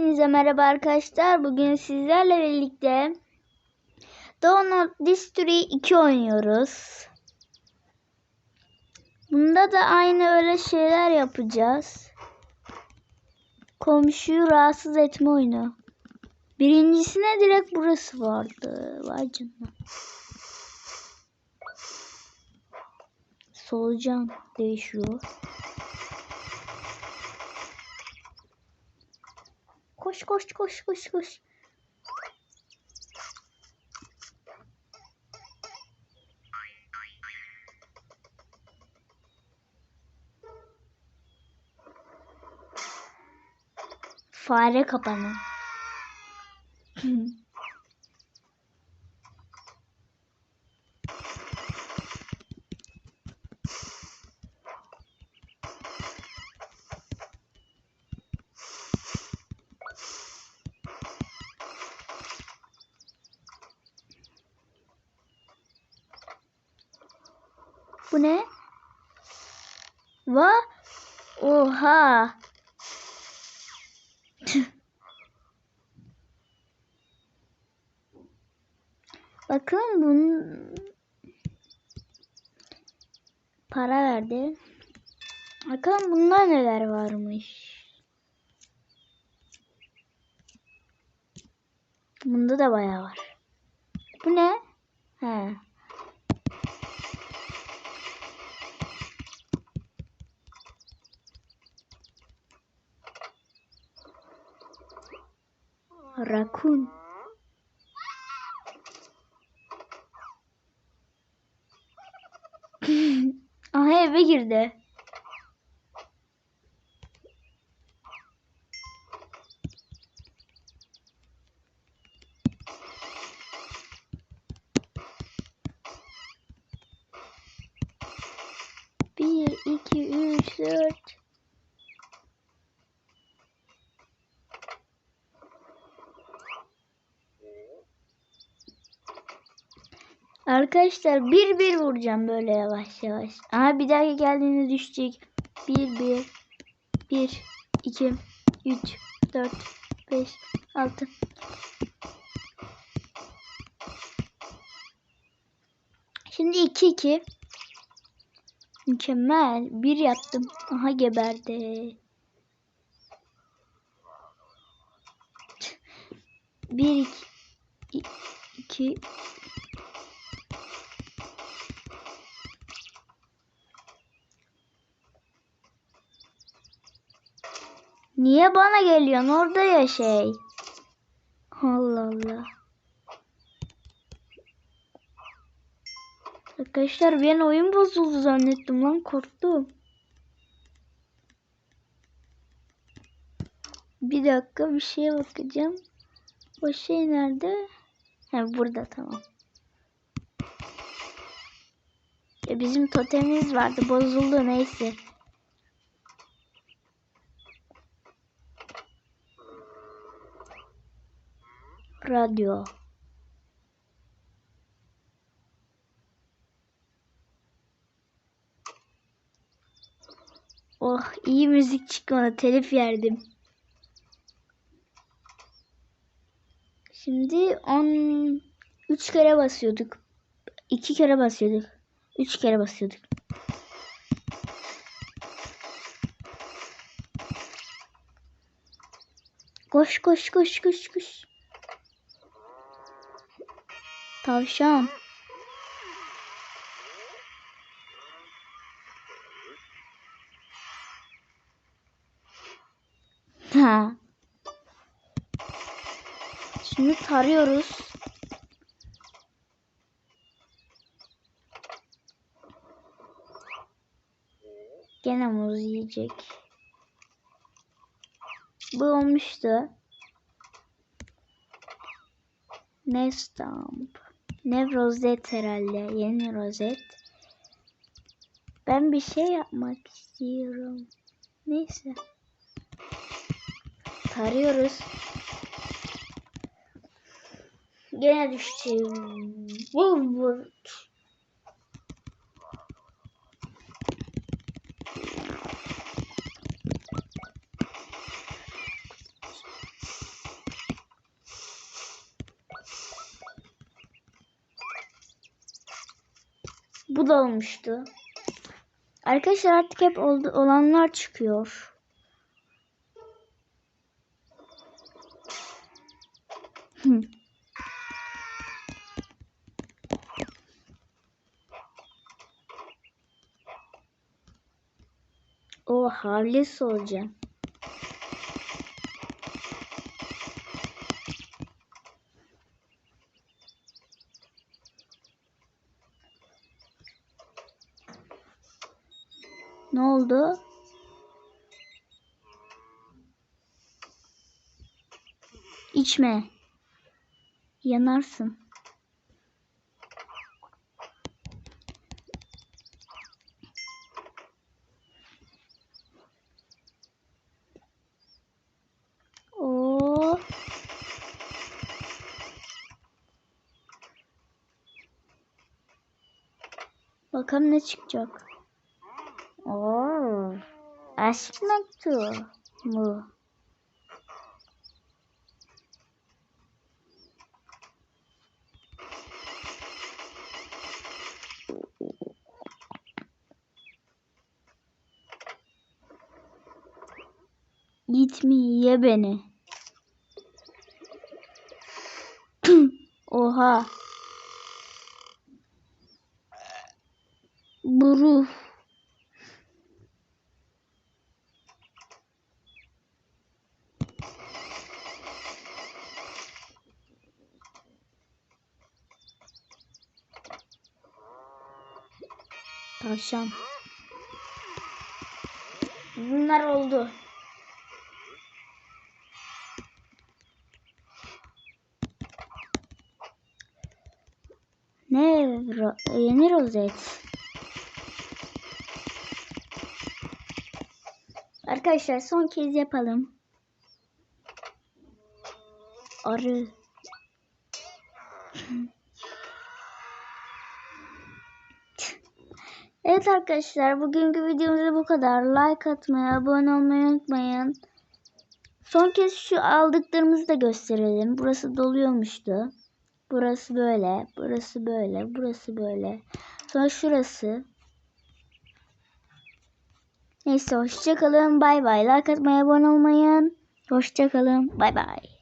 Hepinize merhaba arkadaşlar. Bugün sizlerle birlikte Donut Distry 2 oynuyoruz. Bunda da aynı öyle şeyler yapacağız. Komşuyu rahatsız etme oyunu. Birincisine direkt burası vardı. Vay canına. Solucan değişiyor. Koş koş koş koş koş. Fare kapanı. Bu ne? Va? Oha. Bakın bunun para verdi. Bakalım bunda neler varmış. Bunda da bayağı var. Bu ne? He. Rakun. Aha eve girdi. Bir, iki, üç, dört. Arkadaşlar bir bir vuracağım böyle yavaş yavaş. Aha bir daha geldiğinde düşecek. Bir bir bir iki üç dört beş altı. Şimdi iki iki. Mükemmel. Bir yaptım. Aha geberdi. Bir iki iki Niye bana geliyorsun? Orada ya şey. Allah Allah. Arkadaşlar ben oyun bozuldu zannettim lan korktum. Bir dakika bir şeye bakacağım. O şey nerede? Ha burada tamam. Ya bizim totemimiz vardı bozuldu neyse. Radyo. Oh iyi müzik çıkmadı. Telif yerdim. Şimdi 10 3 kere basıyorduk. 2 kere basıyorduk. 3 kere basıyorduk. Koş koş koş koş koş. Tavşan. Ha. Şimdi tarıyoruz. Gene muz yiyecek. Bu olmuştu. Nestamp. Ne rozet herhalde. Yeni rozet. Ben bir şey yapmak istiyorum. Neyse. Tarıyoruz. Gene düştü. Vur vur. Bu da olmuştu. Arkadaşlar artık hep olanlar çıkıyor. O havlis olacağım. Ne oldu? İçme. Yanarsın. Oo. Bakalım ne çıkacak. Oo. Aşk mektubu? Gitme ye beni. Oha. Buru. Tavşan. Bunlar oldu. Ne? Yeni rozet. Arkadaşlar son kez yapalım. Arı. Evet arkadaşlar bugünkü videomuzda bu kadar. Like atmayı, abone olmayı unutmayın. Son kez şu aldıklarımızı da gösterelim. Burası doluyormuştu. Burası böyle, burası böyle, burası böyle. Sonra şurası. Neyse hoşçakalın. Bay bay. Like atmayı, abone olmayı. Hoşçakalın. Bay bay.